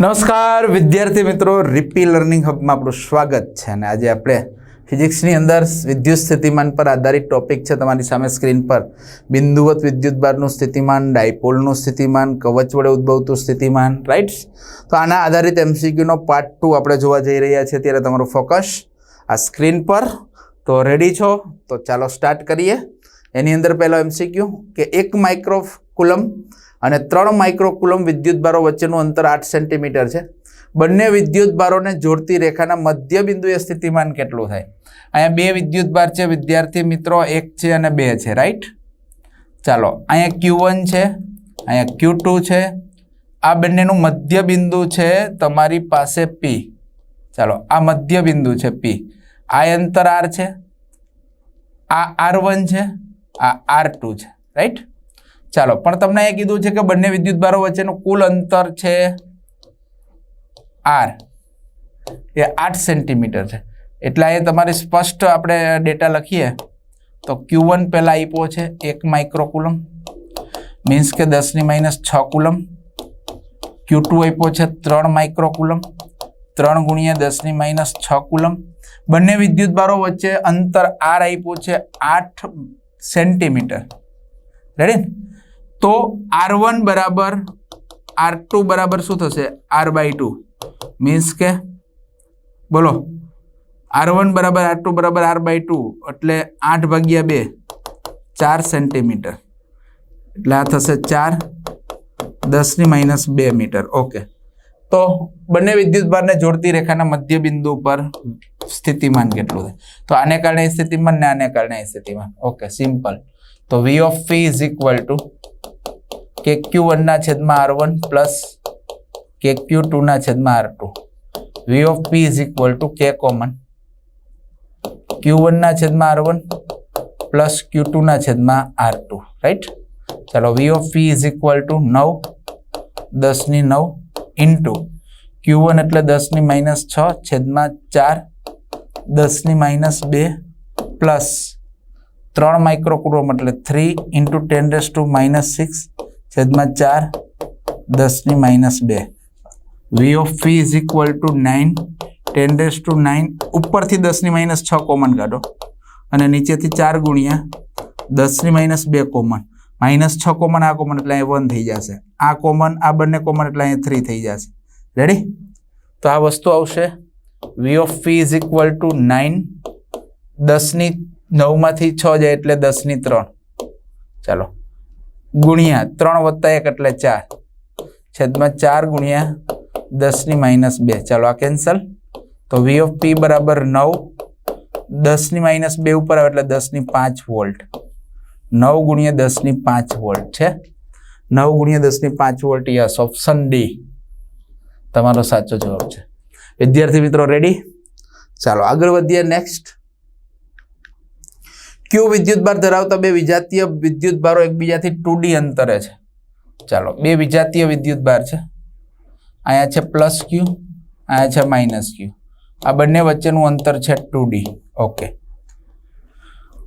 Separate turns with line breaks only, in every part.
નમસ્કાર, વિદ્યાર્થી મિત્રો, રિપી લર્નિંગ હબમાં આપણું સ્વાગત છે અને આજે આપણે ફિઝિક્સની અંદર વિદ્યુત સ્થિતિમાન પર આધારિત ટોપિક છે તમારી સામે સ્ક્રીન પર. બિંદુવત વિદ્યુતભારનું સ્થિતિમાન, ડાયપોલનું સ્થિતિમાન, કવચ વડે ઉદ્ભવતું સ્થિતિમાન રાઈટ તો આના આધારિત એમસીક્યુનો પાર્ટ ટુ આપણે જોવા જઈ રહ્યા છીએ. ત્યારે તમારું ફોકસ આ સ્ક્રીન પર. તો રેડી છો? તો ચાલો સ્ટાર્ટ કરીએ. એની અંદર પહેલો એમસીક્યુ કે એક માઇક્રો કુલમ અને ત્રણ માઇક્રોકુલમ વિદ્યુતભારો વચ્ચેનું અંતર આઠ સેન્ટીમીટર છે. બંને વિદ્યુતભારોને જોડતી રેખાના મધ્ય બિંદુએ સ્થિતિમાન કેટલું થાય? અહીંયા બે વિદ્યુતભાર છે, વિદ્યાર્થી મિત્રો, એક છે અને બે છે રાઈટ ચાલો, અહીંયા ક્યુ છે, અહીંયા ક્યુ છે. આ બંનેનું મધ્ય બિંદુ છે તમારી પાસે પી ચાલો, આ મધ્ય બિંદુ છે પી આ અંતર આર છે, આ આર વન છે, આ આર ટુ છે રાઈટ ચાલો, પણ તમને એ કીધું છે કે બંને વિદ્યુત ભારો વચ્ચેનું કુલ અંતર છે આર. એ આઠ સેન્ટીમીટર છે. એટલે એ તમારે સ્પષ્ટ આપણે ડેટા લખીએ. તો ક્યુ વન પહેલાં આપ્યો છે એક માઇક્રોકુલમ મીન્સ કે દસની માઇનસ છ કુલમ. ક્યુ ટુ આપ્યો છે ત્રણ માઇક્રોકુલમ, ત્રણ ગુણ્યા દસની માઇનસ છ કુલમ. બંને વિદ્યુતભારો વચ્ચે અંતર આર આપ્યું છે આઠ સેન્ટીમીટર. રેડી તો આર વન બરાબર આર ટુ બરાબર શું થશે? આર બાય ટુ મીન્સ કે, બોલો. આર વન બરાબર આર ટુ બરાબર આર બાય ટુ એટલે આઠ ભાગ્યા બે, ચાર સેન્ટીમીટર એટલે આ થશે ચાર દસની માઇનસ બે મીટર ઓકે તો બંને વિદ્યુતભારને જોડતી રેખાના મધ્ય બિંદુ પર સ્થિતિમાન કેટલું થાય? તો આને કારણે સ્થિતિમાન ને આને કારણે સ્થિતિમાન. ઓકે સિમ્પલ તો V of phi is equal to K Q વનના છેદમાં R one plus K Q ટુના છેદમાં R two V of P is equal to K common Q વનના છેદમાં આર વન પ્લસ ક્યુ ટુના છેદમાં આર ટુ રાઈટ ચાલો V of P is equal to નવ દસની નવ into ક્યુ એટલે દસની માઇનસ છ છેદમાં ચાર દસની માઇનસ બે પ્લસ ત્રણ માઇક્રોકુલોમ એટલે થ્રી ઇન્ટુ ટેન ડેસ ટુ માઇનસ સિક્સ છેદમાં ચાર દસની માઇનસ બે. V of phi is equal to nine ten days two nine ઉપરથી દસની માઇનસ છ કોમન કાઢો. અને નીચેથી ચાર ગુણ્યા દસની માઇનસ બે કોમન માઇનસ છ કોમન આ કોમન એટલે અહીંયા વન થઈ જશે. આ કોમન આ બંને કોમન એટલે અહીંયા થ્રી થઈ જશે. રેડી તો આ વસ્તુ આવશે. V of phi is equal to nine દસની નવમાંથી છ જાય એટલે દસની ત્રણ. ચાલો. ગુણ્યા ત્રણ વત્તા એક એટલે ચાર. છેદમાં ચાર ગુણ્યા દસની માઇનસ બે. ચાલો આ કેન્સલ. તો વી ઓફ પી બરાબર નવ. દસની માઇનસ બે ઉપર આવે એટલે દસની પાંચ વોલ્ટ. નવ ગુણ્યા દસની પાંચ વોલ્ટ છે. નવ ગુણ્યા દસની પાંચ વોલ્ટ યસ ઓપ્શન ડી તમારો સાચો જવાબ છે. વિદ્યાર્થી મિત્રો રેડી ચાલો આગળ વધીએ નેક્સ્ટ ક્યુ વિદ્યુતભાર ધરાવતા બે વિજાતીય વિદ્યુતભારો એકબીજાથી ટુ અંતરે છે? ચાલો, બે વિજાતીય વિદ્યુતભાર છે. અહીંયા છે પ્લસ ક્યુ અહીંયા છે માઇનસ ક્યુ આ બંને વચ્ચેનું અંતર છે ટુ ડી ઓકે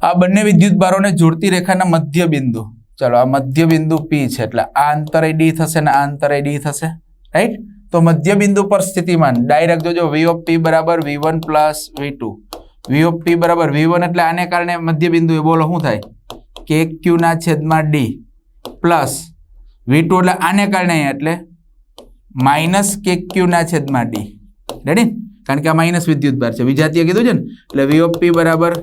આ બંને વિદ્યુતભારોને જોડતી રેખાના મધ્ય બિંદુ ચાલો, આ મધ્ય બિંદુ પી છે, એટલે આ અંતરે ડી થશે ને આ અંતરે ડી થશે. રાઈટ તો મધ્ય બિંદુ પર સ્થિતિમાન. ડાયરેક્ટ જોજો વી ઓફ પી બરાબર V one plus V two V of બરાબર વી વન એટલે આને કારણે મધ્ય બિંદુ એ બોલો, શું થાય? કે ક્યુના છેદમાં ડી પ્લસ વી ટુ એટલે આને કારણે એટલે માઇનસ કે ક્યુના છેદમાં ડી રેડી કારણ કે આ માઇનસ વિદ્યુત ભાર છે. વિજાતીય કીધું છે ને? એટલે વી પી બરાબર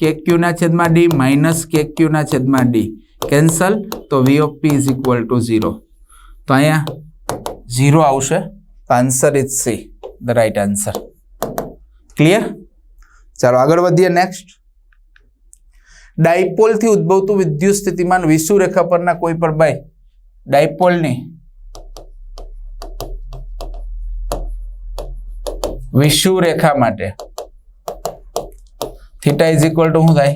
કે ક્યુના છેદમાં ડી માઇનસ કે ક્યુના છેદમાં ડી કેન્સલ તો V of P is equal to zero તો અહીંયા ઝીરો આવશે. Answer is C the right answer clear ચાલો આગળ વધીએ નેક્સ્ટ ડાયપોલથી ઉદ્ભવતું વિદ્યુત સ્થિતિમાન વિષુ રેખા પરના કોઈ પણ બાય. ડાયપોલની વિષુ રેખા માટે. થીટા ઇઝ ઇક્વલ ટુ શું થાય?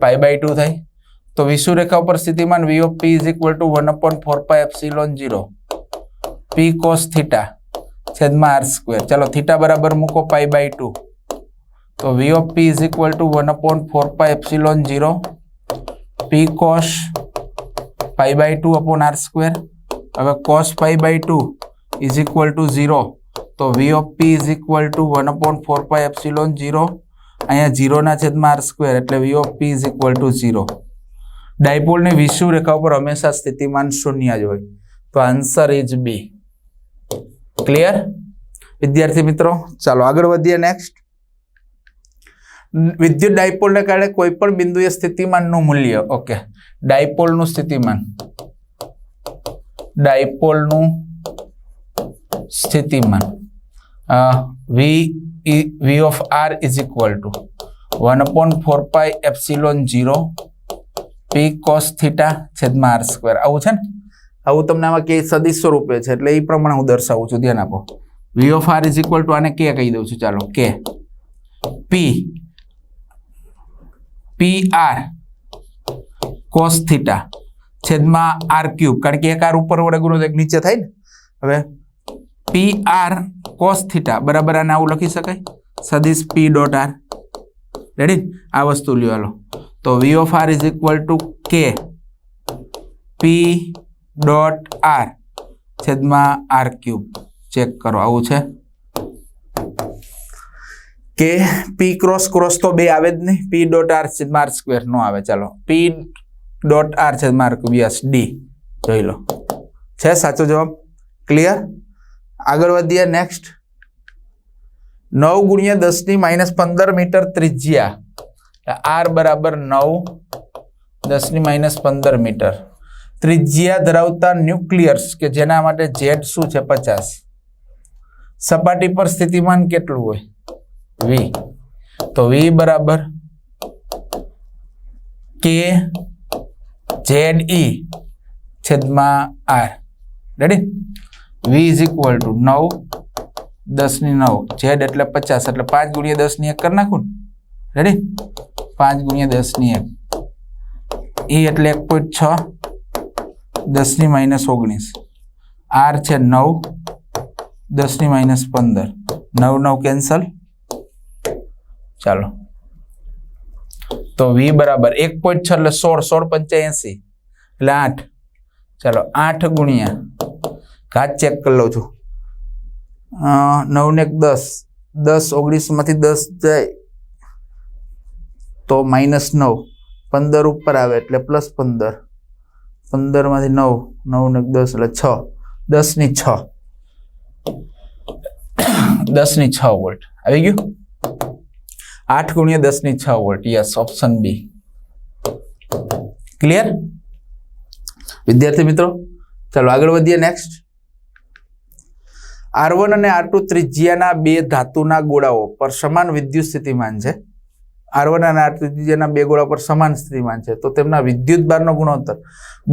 પાઈ બાય ટુ થાય. તો વિષુ રેખા ઉપર સ્થિતિમાન V of P is equal to one upon four pi epsilon zero P cos theta છેદમાં આર સ્ક્વેર ચાલો થીટા બરાબર મૂકો પાઈ બાય ટુ તો V of P is equal to one upon four pi epsilon zero P cos pi by two upon R square હવે cos pi by two is equal to zero તો V of P is equal to one upon four pi epsilon zero અહીંયા ઝીરોના છેદમાં R square એટલે V of P is equal to zero ડાયપોલની વિષુવ રેખા ઉપર હંમેશા સ્થિતિમાન શૂન્ય જ હોય. તો આન્સર ઇઝ બી ક્લિયર વિદ્યાર્થી મિત્રો, ચાલો આગળ વધીએ નેક્સ્ટ વિદ્યુત ડાયપોલને કારણે કોઈ પણ બિંદુએ સ્થિતિમાનનું મૂલ્ય ઓકે ડાયપોલનું સ્થિતિમાન. ડાયપોલનું સ્થિતિમાન. V V of R is equal to one upon four pi epsilon zero P cos theta છેદમાં આર સ્ક્વેર આવું છે ને? આવું તમને આમાં કે સદીશ સ્વરૂપે છે, એટલે એ પ્રમાણે હું દર્શાવું છું, ધ્યાન આપો. V of R is equal to આને કે કહી દઉં છું, ચાલો, K. P P R cos theta છેદમાં આર ક્યુબ કારણ કે એક આર ઉપર વડે ગુણો એક નીચે થાય ને. હવે પી આર કોસ થીટા બરાબર આને આવું લખી શકાય. સદીશ પી ડોટ આર રેડી આ વસ્તુ લ્યો હાલો. તો V of R is equal to K P dot R છેદમાં આર ક્યુબ ચેક કરો. આવું છે? કે પી ક્રોસ ક્રોસ તો બે આવે જ નહીં P dot R R square નો આવે. ચાલો. પી ડોટ આર છે માર્ક વ્યાસ યસ ડી જોઈ લો. છે? સાચો જવાબ? ક્લિયર આગળ વધીએ. નેક્સ્ટ નવ ગુણ્યા દસની માઇનસ પંદર મીટર ત્રિજ્યા. આર બરાબર નવ દસની માઇનસ પંદર મીટર. ત્રિજ્યા ધરાવતા ન્યુક્લિયર્સ કે જેના માટે ઝેડ શું છે? પચાસ. સપાટી પર સ્થિતિમાન કેટલું હોય? વી. તો વી બરાબર કે ઝેડ ઈ છેદમાં R. Ready V is equal to નવ દસની નવ. ઝેડ એટલે પચાસ, એટલે પાંચ ગુણ્યા દસની એક કરી નાખું રેડી પાંચ ગુણ્યા દસની એક. ઈ એટલે એક પોઈન્ટ છ દસની માઇનસ ઓગણીસ. આર છે નવ દસની માઇનસ પંદર. નવ નવ કેન્સલ. ચાલો. તો વી બરાબર એક પોઈન્ટ છ એટલે સોળ સોળ પંચ્યાએંસી એટલે આઠ. ચાલો, આઠ ગુણ્યા. ઘાત ચેક કરી લઉં છું. નવ ને એક દસ. દસ ઓગણીસમાંથી દસ જાય. તો માઇનસ નવ. પંદર ઉપર આવે એટલે પ્લસ પંદર. પંદરમાંથી નવ. નવ ને દસ એટલે છ. દસની છ. દસની છ વોલ્ટ. આવી ગયું? આઠ ગુણ્યા દસની છ volt. Yes option B clear વિદ્યાર્થી મિત્રો, ચાલો આગળ વધીએ નેક્સ્ટ આર વન અને આર ટુ ત્રિજ્યાના બે ધાતુના ગોળાઓ પર સમાન વિદ્યુત સ્થિતિમાન છે. આર વન અને આર ત્રિજ્યાના બે ગોળા પર સમાન સ્થિતિમાન છે. તો તેમના વિદ્યુત બારનો ગુણોત્તર.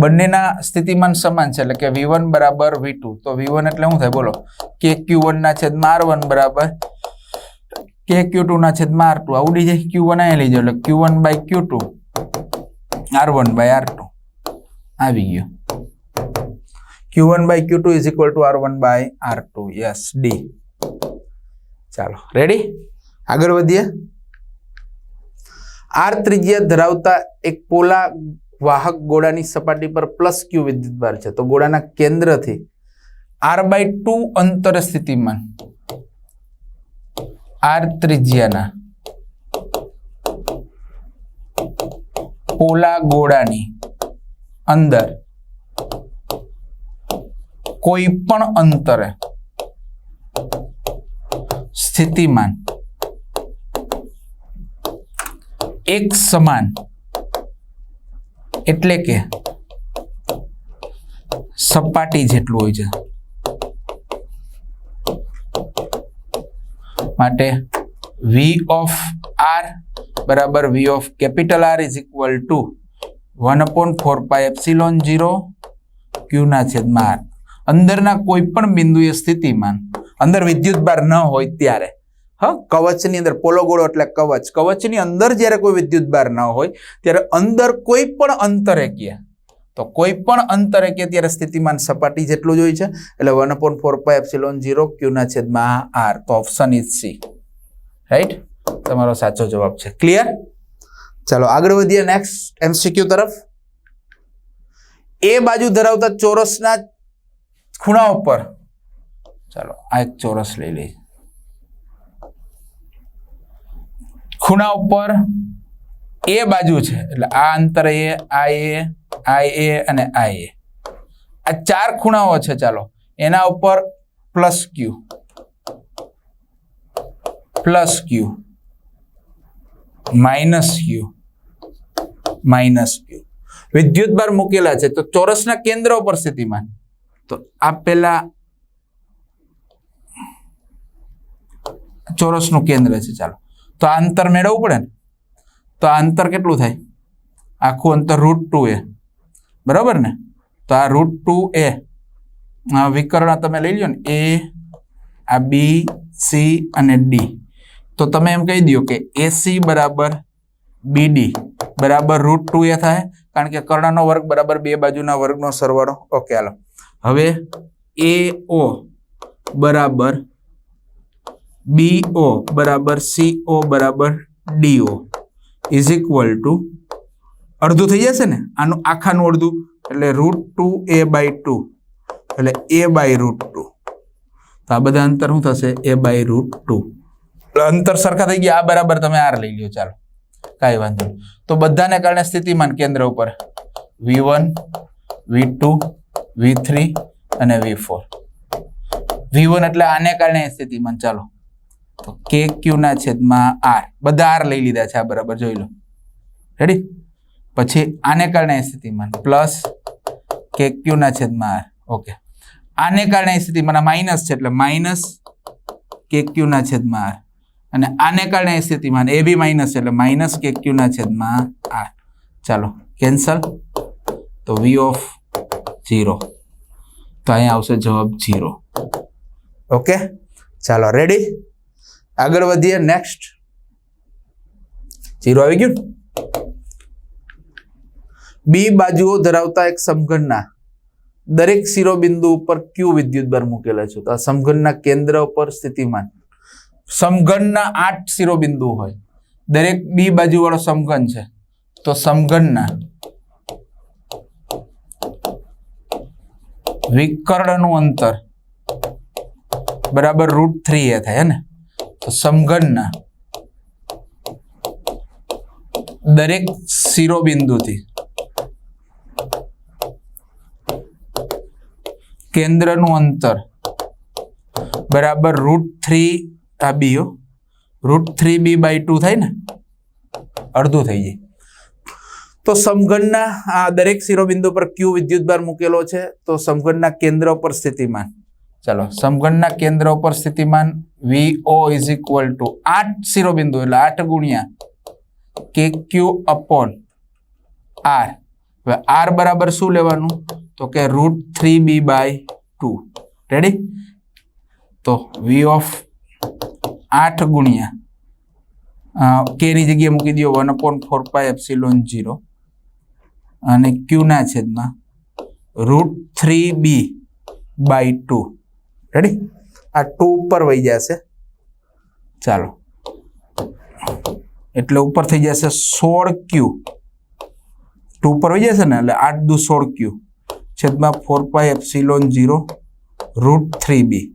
બંનેના સ્થિતિમાન સમાન છે, એટલે કે વી બરાબર વી તો વી એટલે શું થાય? બોલો. કે ક્યુ વનના છેદમાં આર બરાબર કે ક્યુ ટુ ના છેદમાં આર ટુ આવડી જાય ક્યુ વન અહીંયા લઈ જાઓ. એટલે Q one by Q two R one by R two આવી ગયો. Q one by Q two is equal to R one by R two yes D ચાલો રેડી આગળ વધીએ. આર ત્રિજ્યા ધરાવતા એક પોલા વાહક ગોળાની સપાટી પર પ્લસ ક્યુ વિદ્યુતભાર છે. તો ગોળાના કેન્દ્રથી આર બાય ટુ અંતર સ્થિતિમાન. આર ત્રિજ્યાના. પોલા ગોળાની અંદર કોઈ પણ અંતરે સ્થિતિમાન એક સમાન એટલે કે સપાટી જેટલું હોય છે. માટે વી ઓફ આર બરાબર V of capital R is equal to one upon four pi epsilon zero ક્યુના છેદમાં આર અંદરના કોઈ પણ બિંદુએ સ્થિતિમાન, અંદર વિદ્યુત ભાર ન હોય ત્યારે. હા, કવચની અંદર, પોલો ગોળો એટલે કવચ. કવચની અંદર જ્યારે કોઈ વિદ્યુત ભાર ન હોય, ત્યારે અંદર કોઈ પણ અંતરેકીય તો કોઈ પણ કે અત્યારે સ્થિતિમાન સપાટી જેટલું જ હોય છે, એટલે one upon four pi epsilon zero ક્યુના છેદમાં આર તો ઓપ્શન ઇઝ સી રાઈટ તમારો સાચો જવાબ છે. ક્લિયર ચાલો, આગળ વધીએ નેક્સ્ટ એમસીક્યુ તરફ. એ બાજુ ધરાવતા ચોરસના ખૂણા ઉપર. ચાલો, આ એક ચોરસ લઈ લઈએ. ખૂણા ઉપર એ બાજુ છે. એટલે આ અંતર એ, આ એ આ એ અને આ એ. આ ચાર ખૂણાઓ છે ચાલો. એના ઉપર plus Q plus Q minus Q minus Q વિદ્યુત બાર મૂકેલા છે. તો ચોરસના કેન્દ્ર ઉપર સ્થિતિમાન. તો આ પેલા ચોરસનું કેન્દ્ર છે. ચાલો. તો આ અંતર મેળવવું પડે ને? તો આ અંતર કેટલું થાય? આખું અંતર રૂટ ટુ એ બરાબર ને? તો આ રૂટ ટુ એ વિકર્ણ તમે લઈ લો ને. એ આ બી સી અને ડી તો તમે એમ કહી દો કે એસી બરાબર બીડી બરાબર રૂટ ટુ એ થાય, કારણ કે કર્ણનો વર્ગ બરાબર બે બાજુના વર્ગનો સરવાળો. ઓકે, હાલો. હવે એ ઓ બરાબર બી ઓ બરાબર સી ઓ બરાબર ડીઓ ઇઝ ઇક્વલ ટુ અડધું થઈ જશે ને? આનું આખાનું અડધું, એટલે root two A by two એટલે એ બાય રૂટ ટુ તો આ બધા અંતર શું થશે? એ બાય રૂટ ટુ અંતર સરખા થઈ ગયા. આ બરાબર તમે આર લઈ લ્યો. ચાલો. કાંઈ વાંધો તો બધાને કારણે સ્થિતિમાન કેન્દ્ર ઉપર. V one V two V three અને વી ફોર વી વન એટલે આને કારણે સ્થિતિમાન. ચાલો. તો કે ક્યુ ના છેદમાં આર બધા આર લઈ લીધા છે આ બરાબર, જોઈ લો. રેડી પછી આને કારણે સ્થિતિમાન પ્લસ કે ક્યુ ના છેદમાં આર ઓકે આને કારણે સ્થિતિમાન માઇનસ છે એટલે માઇનસ કે ક્યુ ના છેદમાં આર અને આને કારણે સ્થિતિમાન એ બી માઇનસ એટલે માઇનસ કે ક્યુ ના છેદમાં આર ચાલો કેન્સલ તો વી ઓફ જીરો તો અહીંયા આવશે જવાબ જીરો ઓકે ચાલો રેડી આગળ વધીએ નેક્સ્ટ જીરો આવી ગયું? બી બાજુઓ ધરાવતા એક સમઘનના દરેક શિરોબિંદુ ઉપર ક્યુ વિદ્યુત બર મૂકેલા છે. તો આ સમઘનના કેન્દ્ર ઉપર સ્થિતિમાન. સમઘનના આઠ શિરોબિંદુ હોય. દરેક બી બાજુ વાળો સમઘન છે. તો સમઘનના વિકર્ણનું અંતર બરાબર રૂટ થ્રી એ થાય ને? તો સમઘનના દરેક શિરોબિંદુથી કેન્દ્રનું અંતર બરાબર રૂટ થ્રી આ બી, હો. Root three B by two થાય ને? અડધું થઈ જાય. તો સમઘનના આ દરેક શિરોબિંદુ પર ક્યુ વિદ્યુતભાર મૂકેલો છે. તો સમઘનના કેન્દ્ર પર સ્થિતિમાન. ચાલો સમઘનના કેન્દ્ર ઉપર સ્થિતિમાન ઓ ઇઝ ઇક્વલ ટુ આઠ શિરોબિંદુ એટલે આઠ ગુણ્યા કે ક્યુ અપોન આર હવે આર બરાબર શું લેવાનું? તો કે root three B by two ready તો વી ઓફ આઠ ગુણ્યા કે ની જગ્યાએ મૂકી દો one upon four pi epsilon zero અને ક્યુ ના છેદમાં root three B by two ready આ ટુ ઉપર વહી જશે. ચાલો. એટલે ઉપર થઈ જશે સોળ ક્યુ ટુ ઉપર વહી જશે ને? એટલે આઠ દુ સોળ ક્યુ છેદમાં four pi epsilon zero root three B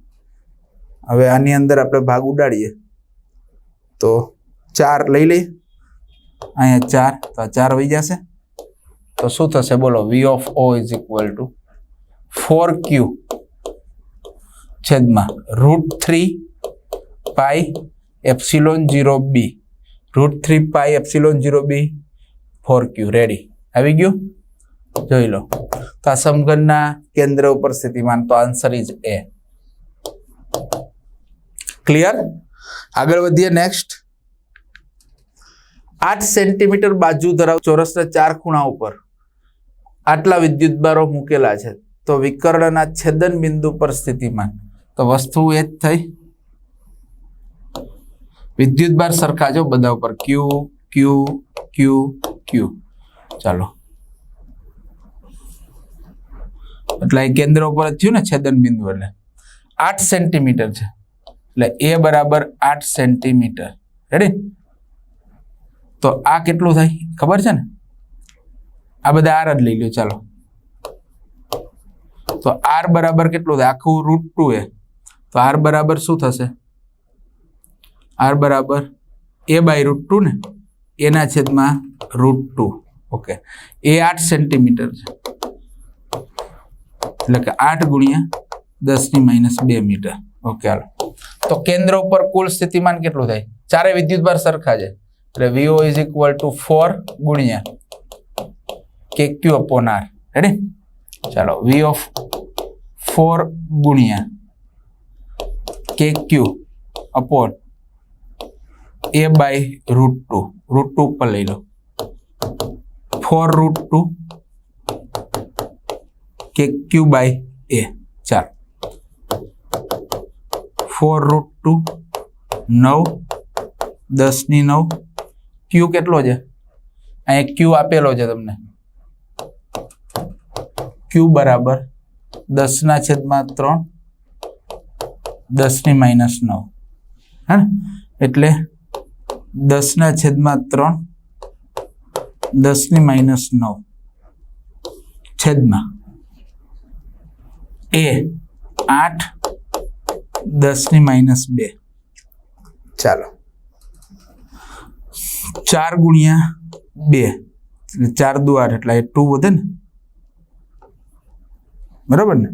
હવે આની અંદર આપણે ભાગ ઉડાડીએ. તો ચાર લઈ લઈએ. અહીંયા ચાર, તો આ ચાર વહી જશે. તો શું થશે? બોલો V of O is equal to four Q છેદમાં root three pi epsilon zero B root three pi epsilon zero B four Q ready આવી ગયું? જોઈ લો. તો આ સમઘનના કેન્દ્ર ઉપર સ્થિતિમાન તો આન્સર ઇઝ એ ક્લિયર આગળ વધીએ નેક્સ્ટ આઠ સેન્ટીમીટર બાજુ ધરાવ ચોરસના ચાર ખૂણા ઉપર. આટલા વિદ્યુતભારો મૂકેલા છે. તો વિકર્ણના છેદન બિંદુ પર સ્થિતિમાન. તો વસ્તુ એ જ થઈ. વિદ્યુતભાર સરખા જો, બધા ઉપર ક્યુ ક્યુ ક્યુ ક્યુ ચાલો. એટલે એ કેન્દ્ર ઉપર જ થયું ને છેદન બિંદુ એટલે. આઠ સેન્ટીમીટર છે. એટલે એ બરાબર આઠ સેન્ટીમીટર. રેડી તો આ કેટલું થાય? ખબર છે ને? આ બધા આર જ લઈ લો ચાલો. તો આર બરાબર કેટલું થાય? આખું રૂટ ટુ એ. તો આર બરાબર શું થશે? આર બરાબર એ બાય રૂટ ટુ ને એના છેદમાં રૂટ ટુ ઓકે એ આઠ સેન્ટીમીટર છે. એટલે કે આઠ ગુણ્યા દસની માઇનસ બે મીટર ઓકે હાલો. તો કેન્દ્ર ઉપર કુલ સ્થિતિમાન કેટલું થાય? ચારે વિદ્યુતભાર સરખા છે. એટલે V O is equal to four ગુણ્યા કે ક્યુ અપોન આર રેડી ચાલો વી ઓફ ફોર ગુણ્યા K Q upon A by root two root two ઉપર લઈ લો. Four root two K Q by A ચાર ફોર રૂટ ટુ નવ દસની નવ. ક્યુ કેટલો છે? અહીંયા ક્યુ આપેલો છે તમને. ક્યુ બરાબર દસના છેદમાં ત્રણ. દસની માઇનસ નવ. હે? ને? એટલે દસના છેદમાં ત્રણ દસની માઇનસ નવ. છેદમાં. એ આઠ દસની માઇનસ બે. ચાલો. ચાર ગુણ્યા બે. એટલે ચાર દુ આઠ એટલે એ ટુ વધે ને? બરાબર ને?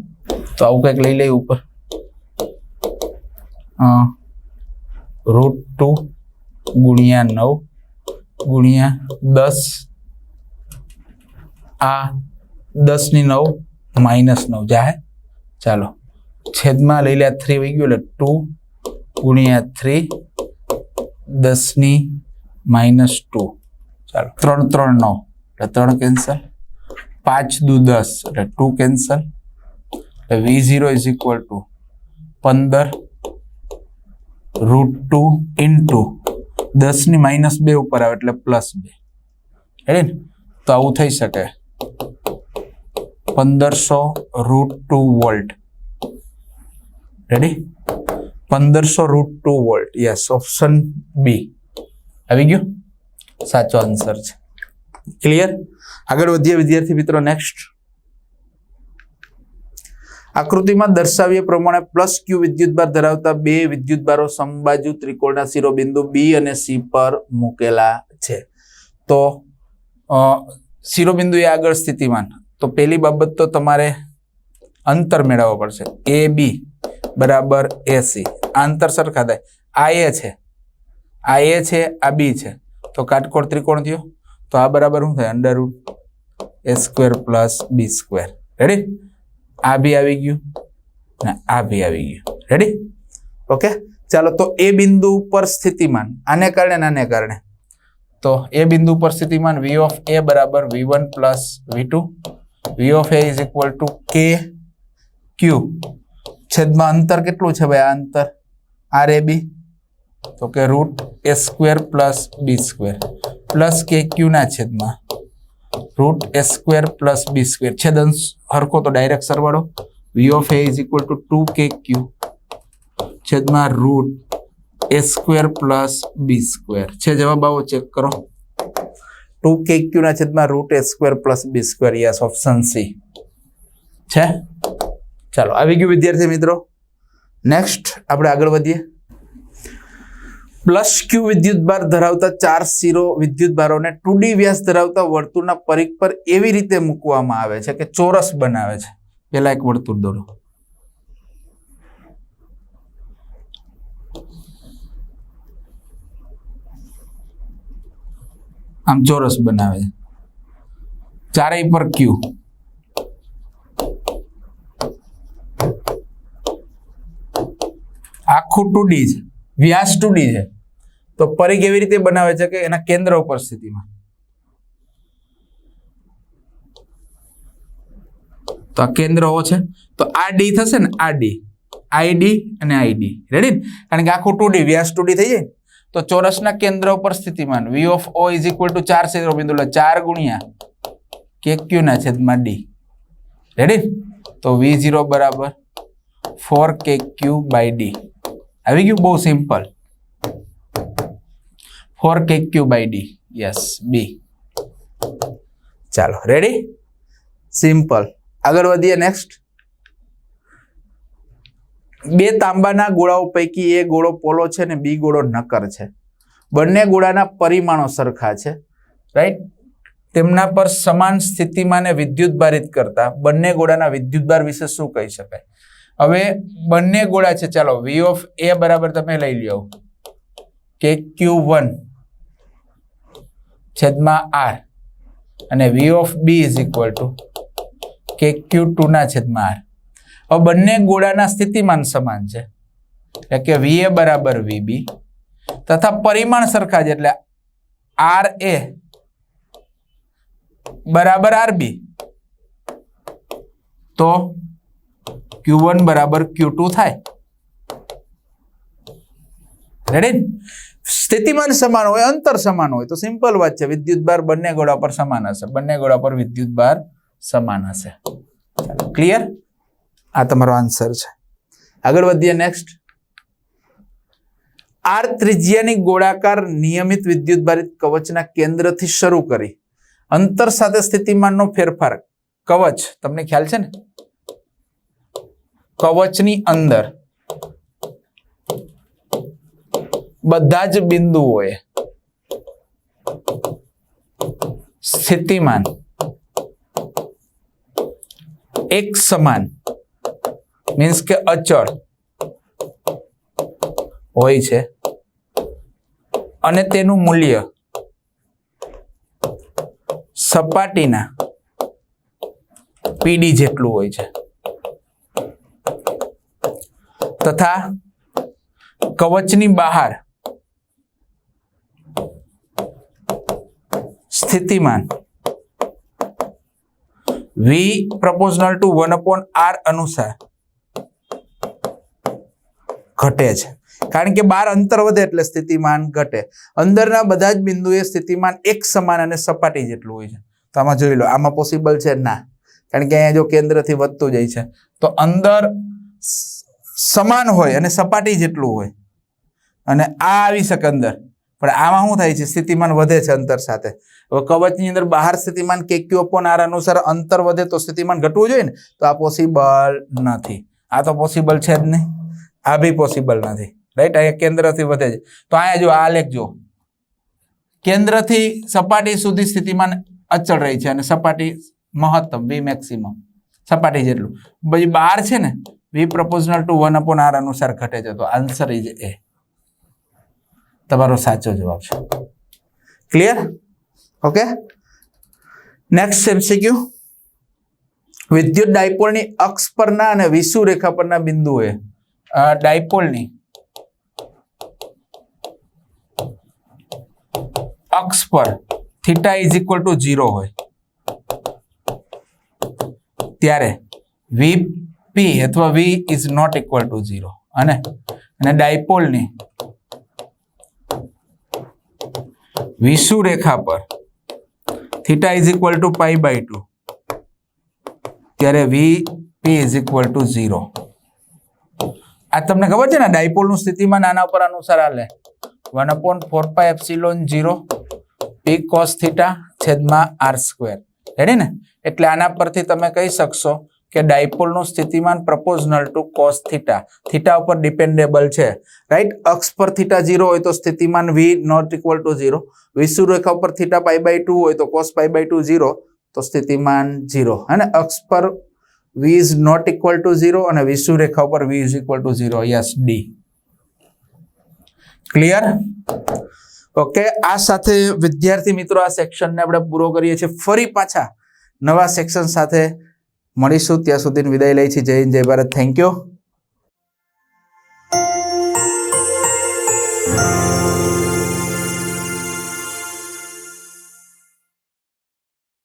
તો આવું કંઈક લઈ લઈએ ઉપર. રૂટ ટુ ગુણ્યા નવ ગુણ્યા દસ. આ દસની નવ માઇનસ નવ જાય ચાલો, છેદમાં લઈ લે થ્રી વહી ગયું એટલે ટુ ગુણ્યા થ્રી દસની માઇનસ ટુ. ચાલો, ત્રણ ત્રણ, નવ. એટલે ત્રણ કેન્સલ. પાંચ દુ દસ, એટલે ટુ કેન્સલ. એટલે V zero is equal to પંદર. રૂટ ટુ ઇન્ટુ દસની માઇનસ બે ઉપર આવે એટલે પ્લસ બે. એટલે તો આવું થઈ શકે. પંદરસો રૂટ ટુ વોલ્ટ રેડી પંદરસો root two volt yes option B આવી ગયું? સાચો આન્સર છે. ક્લિયર આગળ વધીએ વિદ્યાર્થી મિત્રો નેક્સ્ટ આકૃતિમાં દર્શાવ્યા પ્રમાણે પ્લસ ક્યુ વિદ્યુતભાર ધરાવતા બે વિદ્યુતભારો સમબાજુ ત્રિકોણના શિરોબિંદુ બી અને સી પર મૂકેલા છે. તો શિરોબિંદુ એ આગળ સ્થિતિમાન. તો પહેલી બાબત તો તમારે અંતર મેળવવો પડશે. એ બી બરાબર એસી આ અંતર સરખા થાય. આ એ છે. આ એ છે, આ બી છે. તો કાટકોણ ત્રિકોણ થયો? તો આ બરાબર શું થાય? Under root A square plus B square ready આ બી આવી ગયું. ને, આ બી આવી ગયું. રેડી ઓકે ચાલો, તો એ બિંદુ ઉપર સ્થિતિમાન. આને કારણે આને કારણે? તો એ બિંદુ પર સ્થિતિમાન વી ઓફ એ બરાબર V one plus V two V of A is equal to K Q છેદમાં અંતર કેટલું છે ભાઈ આ અંતર? આર એ બી તો કે root A square plus B square plus K Q ના છેદમાં. Root A square plus B square છેદંશ હરખો તો ડાયરેક્ટ સરવાળો V of A is equal to two K Q છેદમાં root A square plus B square છે જવાબ આવો check કરો. ટુ કે ક્યુ ના છેદમાં root A square plus B square yes option C છે? ચાલો, આવી ગયું વિદ્યાર્થી મિત્રો. નેક્સ્ટ આપણે આગળ વધીએ. પ્લસ ક્યુ વિદ્યુત ભાર ધરાવતા ચાર શિરો વિદ્યુત ટુડી વ્યાસ ધરાવતા વર્તુળના પરિઘ પર એવી રીતે મૂકવામાં આવે છે કે ચોરસ બનાવે છે. પેલા એક વર્તુળ દોરો. આમ ચોરસ બનાવે છે. ચારેય પર ક્યુ. આખું ટુડી છે. વ્યાસ ટુડી છે. તો પરિઘ એવી રીતે બનાવે છે કે એના કેન્દ્ર ઉપર સ્થિતિમાં? તો આ કેન્દ્ર ઓ છે. તો આ ડી થશે ને આ ડી આઈ ડી અને આઈ ડી રેડી કારણ કે આખું ટુ ડી વ્યાસ ટુ ડી થઈ જાય. તો ચોરસના કેન્દ્ર ઉપર સ્થિતિમાન. V of O is equal to ચાર શિરોબિંદુ એટલે ચાર ગુણ્યા કે ક્યુ ના છેદમાં ડી રેડી તો વી ઝીરો બરાબર four K Q by D આવી ગયું? બહુ simple. Four K Q by D yes B ચાલો રેડી સિમ્પલ આગળ વધીએ નેક્સ્ટ બે તાંબાના ગોળાઓ પૈકી એ ગોળો પોલો છે ને બી ગોળો નકર છે. બંને ગોળાના પરિમાણો સરખા છે રાઈટ તેમના પર સમાન સ્થિતિમાંને વિદ્યુત ભારિત કરતા બંને ગોળાના વિદ્યુતભાર વિશે શું કહી શકાય? હવે બંને ગોળા છે, ચાલો વી ઓફ એ બરાબર તમે લઈ લ્યો. કે ક્યુ વન છેદમાં આર. અને V of B is equal to K Q two ના છેદમાં આર. હવે બંને ગોળાના સ્થિતિમાન સમાન છે. એટલે કે વી એ બરાબર વી બી તથા પરિમાણ સરખા છે એટલે આર એ બરાબર આર બી તો ક્યુ વન બરાબર ક્યુ ટુ થાય. રેડી સ્થિતિમાન સમાન હોય, અંતર સમાન હોય. તો સિમ્પલ વાત છે, વિદ્યુત ભાર બંને ગોળા પર સમાન હશે. બંને ગોળા પર વિદ્યુત ભાર સમાન હશે. ક્લિયર આ તમારો આન્સર છે. આગળ વધીએ નેક્સ્ટ આર ત્રિજ્યાની ગોળાકાર નિયમિત વિદ્યુત ભારિત કવચના કેન્દ્રથી શરૂ કરી. અંતર સાથે સ્થિતિમાનનો ફેરફાર. કવચ, તમને ખ્યાલ છે ને? કવચની અંદર. બધા જ બિંદુઓએ સ્થિતિમાન એક સમાન મીન્સ કે અચળ હોય છે અને તેનું મૂલ્ય સપાટીના પીડી જેટલું હોય છે. તથા કવચની બહાર સ્થિતિમાન. V proportional to one upon R અનુસાર ઘટે છે. કારણ કે બાર અંતર વધે એટલે સ્થિતિમાન ઘટે. અંદરના બધા જ બિંદુએ સ્થિતિમાન એક સમાન અને સપાટી જેટલું હોય છે. તો આમાં જોઈ લો, આમાં પોસિબલ છે? ના. કારણ કે અહીંયા જો કેન્દ્રથી વધતું જાય છે, તો અંદર સમાન હોય અને સપાટી જેટલું હોય. અને આ આવી શકે અંદર. પણ આમાં શું થાય છે? સ્થિતિમાન વધે છે અંતર સાથે. હવે કવચની અંદર બહાર સ્થિતિમાન કે ક્યુ અપોન આર અનુસાર અંતર વધે તો સ્થિતિમાન ઘટવું જોઈએ ને? તો આ પોસિબલ નથી. આ તો પોસિબલ છે જ નહીં. આ બી પોસિબલ નથી. રાઈટ અહીંયા કેન્દ્રથી વધે છે. તો અહીંયા જો આ લેખ જો કેન્દ્રથી સપાટી સુધી સ્થિતિમાન અચળ રહી છે અને સપાટી મહત્તમ વી મેક્સિમમ સપાટી જેટલું. પછી બહાર છે ને V proportional to one upon R અનુસાર ઘટે છે. તો આન્સર ઇઝ એ તમારો સાચો જવાબ છે. ક્લિયર ઓકે નેક્સ્ટ એમસીક્યુ વિદ્યુત ડાયપોલની અક્ષ પરના અને વિષુવ રેખા પરના બિંદુએ. ડાયપોલની અક્ષ પર theta is equal to zero હોય. ત્યારે વી પી અથવા V is not equal to zero. અને ડાયપોલની વિષુવ રેખા પર. Theta is equal to pi by two ત્યારે V P is equal to zero આ તમને ખબર છે ને ડાયપોલનું સ્થિતિમાન આના ઉપર અનુસાર હાલે one upon four pi epsilon zero P cos theta છેદમાં આર સ્ક્વેર રેડી ને? એટલે આના પરથી તમે કહી શકશો કે ડાયપોલનું સ્થિતિમાન proportional to cos theta theta ઉપર ડિપેન્ડેબલ છે. રાઈટ અક્ષ પર થીટા ઝીરો હોય તો સ્થિતિમાન V not equal to zero વિષુરેખા ઉપર થીટા પાઈ બાય ટુ હોય તો cos pi by two zero તો સ્થિતિમાન ઝીરો અને અક્ષ પર V is not equal to zero અને વિષુરેખા ઉપર V is equal to zero yes D clear okay આ સાથે વિદ્યાર્થી મિત્રો આ સેક્શનને આપણે પૂરો કરીએ છીએ. ફરી પાછા નવા સેક્શન સાથે મળીશું ત્યાં સુધી વિદાય લઈ છીએ જય હિન્દ જય ભારત. Thank you